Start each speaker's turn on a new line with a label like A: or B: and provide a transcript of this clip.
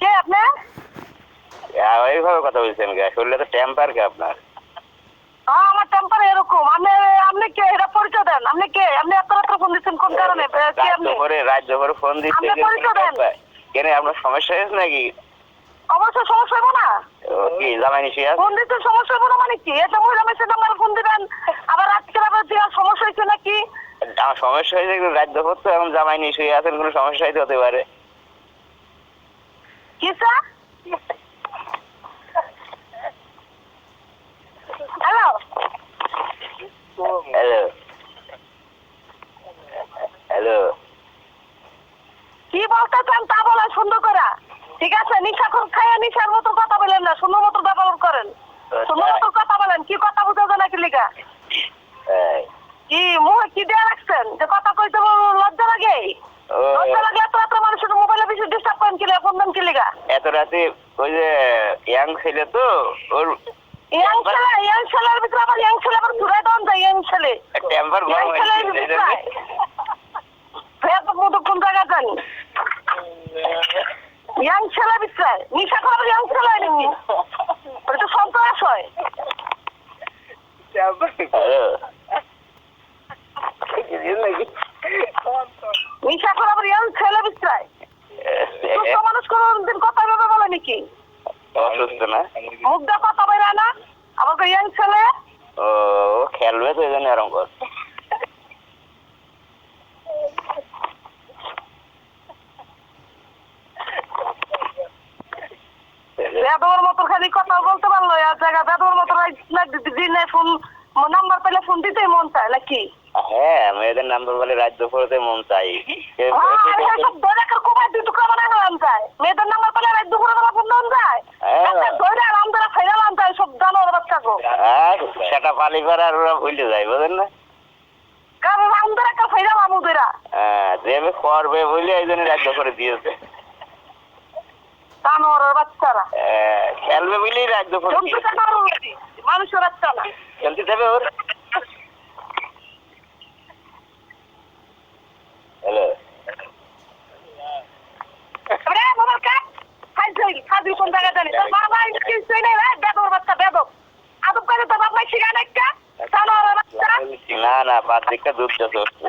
A: কে আপনি
B: আহ, এইভাবে কথা বলছেন কে শরীরে তো টেম্পার কে আপনার।
A: হ্যাঁ আমার টেম্পার এরকম। আপনি আপনি কে? এটা পরিচয় দেন। আপনি কে? আপনি এত রাত্রে ফোন দিচ্ছেন কোন কারণে? কে
B: রাজ্য
A: আপনি?
B: করে রাজ্য করে ফোন দিচ্ছে
A: আপনি পরিচয় দেন।
B: কেন আপনার সমস্যা হয়েছে নাকি?
A: অবশ্যই সমস্যা হব না।
B: কি জামাই নিশি
A: ফোন দিতে সমস্যা হব না মানে কি? এটা মহিলা মেসেজ আমার ফোন দিবেন। আবার রাত্রে আবার যে সমস্যা হয়েছে নাকি?
B: সমস্যা হয়েছে কিন্তু রাজ্য করতো এখন জামাই নিশি আছেন কোনো সমস্যা হতে পারে।
A: কি স্যার? হ্যালো?
B: হ্যালো। হ্যালো।
A: কি বলতে চান তা বলেন সুন্দর করে। ঠিক আছে নিশা খাইয়া নিশার মতো কথা বলেন না সুন্দর মতো ব্যবহার করেন। সুন্দর মতো কথা বলেন কি কথা বুঝা যায় নাকি
B: এই,
A: কি মুখে কি দেয়া রাখছেন? যে কথা কইতে বড় লজ্জা লাগে
B: ও
A: লজ্জা লাগে এত এত মানুষের মোবাইলে বেশি ডিস্টার্ব করেন কি লিগা ফোন দেন কি লিগা
B: রাতে ওই যে ইয়াং ছেলে তো ওর
A: ইয়াং ছেলে ইয়াং ছেলের ভিতরে আবার ইয়াং ছেলে আবার ঘুরে দেন যায় ইয়াং ছেলে।
B: টেম্পার গরম
A: ছেলের
B: হয়েছে এই
A: ভিতরে
B: জন্যে।
A: ফের তো মতো কোন জায়গা জানি ইয়াং ছেলে ভিতরে নিশা করার ইয়াং ছেলে নেই ওটা তো সন্ত্রাস হয়।
B: কিছু
A: নিশা করার ইয়াং ছেলে ভিতরে। সুস্থ মানুষ কোনদিন কথা ভেবে বলে নাকি?
B: অসুস্থ না।
A: মুখ দিয়ে কথা না? আমাকে ইয়াং ছেলে?
B: ও খেলবে তো এই জন্য এরকম কর।
A: মতো খালি কথা বলতে পারল আর জায়গা বেদর মতো দিনে ফোন নাম্বার পেলে ফোন দিতেই মন চায় নাকি?
B: হ্যাঁ মেয়েদের নাম্বার বলে রাজ্য করতে মন চাই সে-
A: হ্যাঁ, আরে সব দৈরাকের কোপায় দুই টুকরা বানায় ফেলাম যায় মেয়েদের নাম্বার পেলে রাত দুপুরে বেলা ফোন দেন যায়
B: হ্যাঁ।
A: দৈরা রাম ধরে ফেরালাম যায় সব জানোয়ার বাচ্চা গো
B: আর সেটা পালি করে আর ওরা ভুলে যায় বুঝেন না?
A: কারণ ওদেরা
B: হ্যাঁ দেবে করবে বলে এই জন্য রাজ্য করে দিয়েছে।
A: জানোয়ারের বাচ্চারা।
B: হ্যাঁ, খেলবে বলেই রাজ্য করে
A: মানুষের বাচ্চা না
B: খেলতে দেবে ওর হ্যালো
A: কোন জায়গা জানি। তোর বাবা কিছুই নেই বাচ্চা বেদব আদব করে তোর বাবা শিখা না
B: না দিকটা দুধ চলছে